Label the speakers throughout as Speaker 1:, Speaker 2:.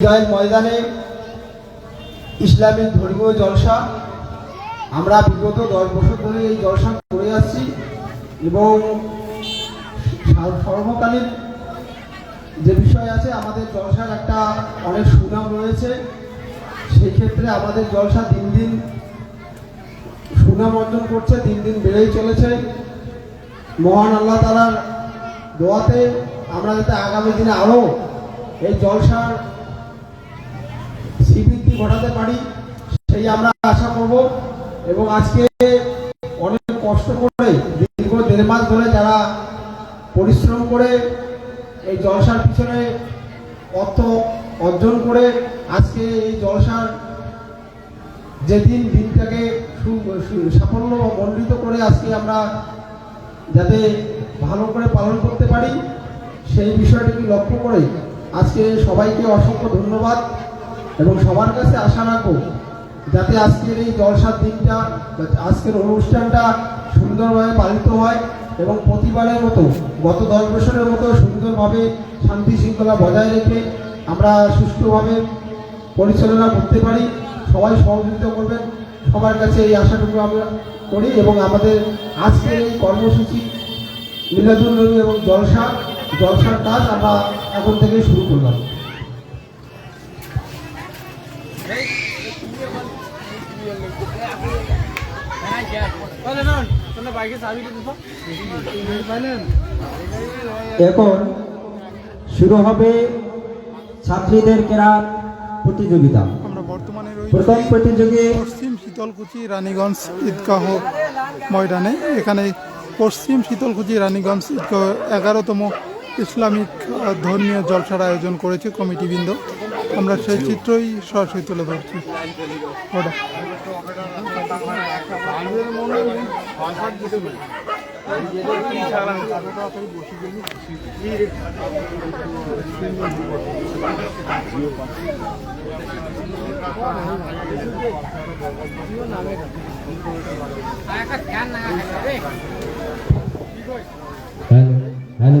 Speaker 1: বিজয়ের ময়দানে ইসলামিক ধর্মীয় জলসা। আমরা বিগত দশ বছর ধরে এই জলসা করে আসছি এবং সর্বকালীন যে বিষয় আছে, আমাদের জলসার একটা অনেক সুনাম রয়েছে। সেই ক্ষেত্রে আমাদের জলসা দিন দিন সুনাম অর্জন করছে, দিন দিন বেড়েই চলেছে। মহান আল্লাহ তালার দোয়াতে আমরা যাতে আগামী দিনে আরও এই জলসার ঘটাতে পারি, সেই আমরা আশা করব। এবং আজকে অনেক কষ্ট করে, দীর্ঘ দেড় মাস ধরে যারা পরিশ্রম করে এই জলসার পিছনে অর্থ অর্জন করে আজকে এই জলসার যেদিন দিনটাকে সাফল্য মণ্ডিত করে আজকে আমরা যাতে ভালো করে পালন করতে পারি, সেই বিষয়টিকে লক্ষ্য করে আজকে সবাইকে অসংখ্য ধন্যবাদ। এবং সবার কাছে আশা রাখব যাতে আজকের এই জলসার দিনটা আজকের অনুষ্ঠানটা সুন্দরভাবে পালিত হয় এবং প্রতিবারের মতো, গত দশ বছরের মতো সুন্দরভাবে শান্তি শৃঙ্খলা বজায় রেখে আমরা সুষ্ঠুভাবে পরিচালনা করতে পারি। সবাই সহযোগিতা করবেন। সবার কাছে এই আশাটুকু আমরা করি এবং আমাদের আজকের এই কর্মসূচি মিলাদুল নবী এবং জলসা, জলসার কাজ আমরা এখন থেকে শুরু করলাম।
Speaker 2: এখন শুরু হবে ছাত্রীদের কেরাত প্রতিযোগিতা। প্রথম প্রতিযোগী
Speaker 3: পশ্চিম শীতলকুচি রানীগঞ্জ ঈদগাহ ময়দানে। এখানে পশ্চিম শীতলকুচি রানীগঞ্জ ঈদগাহ এগারোতম ইসলামিক ধর্মীয় জলসার আয়োজন করেছে কমিটিবৃন্দ। আমরা সেই চিত্রই সরাসরি তুলে ধরছি। ওটা।
Speaker 2: Hello hello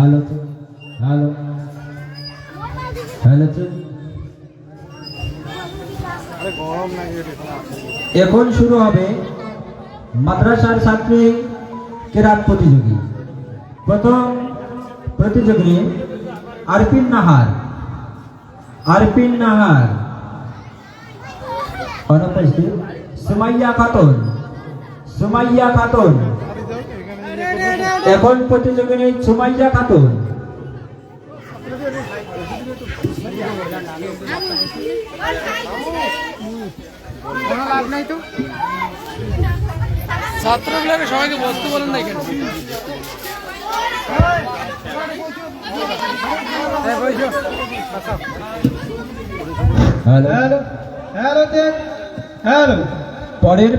Speaker 2: hello hello hello এখন শুরু হবে মাদ্রাসার ছাত্রী কেরাত প্রতিযোগী। প্রথম প্রতিযোগী আরপিন নাহার। আরপিন নাহার। অনুপস্থিত সুমাইয়া খাতুন। সুমাইয়া খাতুন। এখন প্রতিযোগিনী সুমাইয়া খাতুন।
Speaker 4: ছাত্রগুলোকে সবাইকে বসতে বলেন না এখানে। হ্যাঁ, বসো।
Speaker 2: হ্যালো।
Speaker 1: Hello hello hello.
Speaker 2: পরের